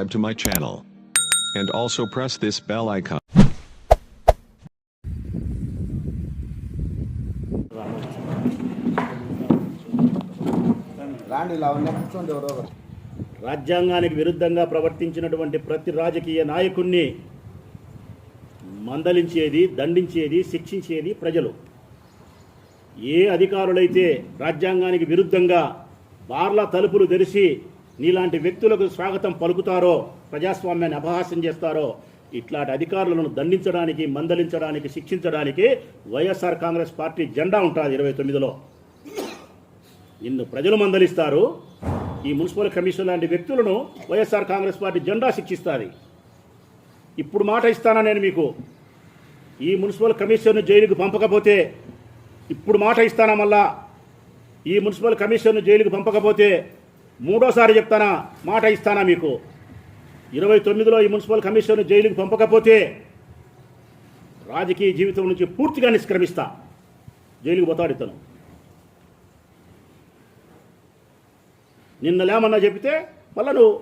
subscribe to my channel. And also press this bell icon. రాండి ఇలా ఉన్న కూర్చోండి ఎవరో ఒకరు రాజ్యాంగానికి విరుద్ధంగా ప్రవర్తించినటువంటి ప్రతి రాజకీయ నాయకుణ్ణి మందలించేది దండించేది శిక్షించేది ప్రజలు ఏ అధికారులైతే రాజ్యాంగానికి విరుద్ధంగా బార్ల తలుపులు తెరిచి నీలాంటి వ్యక్తులకు స్వాగతం పలుకుతారో ప్రజాస్వామ్యాన్ని అపహాస్యం చేస్తారో ఇట్లాంటి అధికారులను దండించడానికి మందలించడానికి శిక్షించడానికి వైఎస్ఆర్ కాంగ్రెస్ పార్టీ జెండా ఉంటుంది ఇరవై తొమ్మిదిలో. నిన్ను ప్రజలు మందలిస్తారు ఈ మున్సిపల్ కమిషన్ లాంటి వ్యక్తులను వైఎస్ఆర్ కాంగ్రెస్ పార్టీ జెండా శిక్షిస్తుంది. ఇప్పుడు మాట ఇస్తానా నేను మీకు? ఈ మున్సిపల్ కమిషన్ను జైలుకు పంపకపోతే ఇప్పుడు మాట ఇస్తానా మళ్ళా? ఈ మున్సిపల్ కమిషన్ను జైలుకు పంపకపోతే మూడోసారి చెప్తానా మాట ఇస్తానా మీకు? ఇరవై తొమ్మిదిలో ఈ మున్సిపల్ కమిషన్ జైలుకు పంపకపోతే రాజకీయ జీవితం నుంచి పూర్తిగా నిష్క్రమిస్తా. జైలుకు పోతాడు ఇతను. నిన్న లేమన్నా చెప్తే మళ్ళా నువ్వు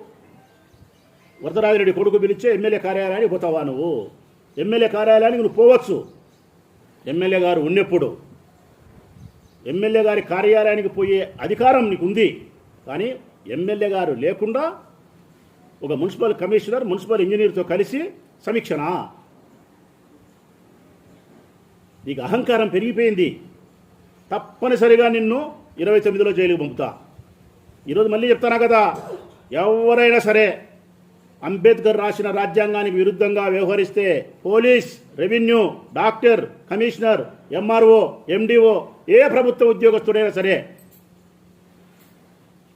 వరదరాజిరెడ్డి కొడుకు పిలిచే ఎమ్మెల్యే కార్యాలయానికి పోతావా నువ్వు? ఎమ్మెల్యే కార్యాలయానికి నువ్వు పోవచ్చు. ఎమ్మెల్యే గారు ఉన్నప్పుడు. ఎమ్మెల్యే గారి కార్యాలయానికి పోయే అధికారం నీకు ఉంది కానీ ఎమ్మెల్యే గారు లేకుండా ఒక మున్సిపల్ కమిషనర్ మున్సిపల్ ఇంజనీర్తో కలిసి సమీక్షనా? నీకు అహంకారం పెరిగిపోయింది. తప్పనిసరిగా నిన్ను ఇరవై తొమ్మిదిలో జైలుకు పంపుతా. ఈరోజు మళ్ళీ చెప్తానా కదా? ఎవరైనా సరే అంబేద్కర్ రాసిన రాజ్యాంగానికి విరుద్ధంగా వ్యవహరిస్తే police revenue doctor commissioner MRO MDO ఏ ప్రభుత్వ ఉద్యోగస్తుడైనా సరే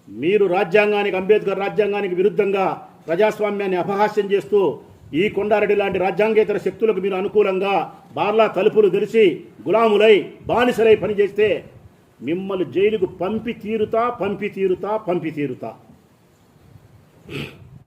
మీరు రాజ్యాంగానికి అంబేద్కర్ రాజ్యాంగానికి విరుద్ధంగా ప్రజాస్వామ్యాన్ని అపహాస్యం చేస్తూ ఈ కొండారెడ్డి లాంటి రాజ్యాంగేతర శక్తులకు మీరు అనుకూలంగా బార్లా తలుపులు తెరిచి గులాములై బానిసలై పనిచేస్తే మిమ్మల్ని జైలుకు పంపి తీరుతా పంపి తీరుతా పంపి తీరుతా.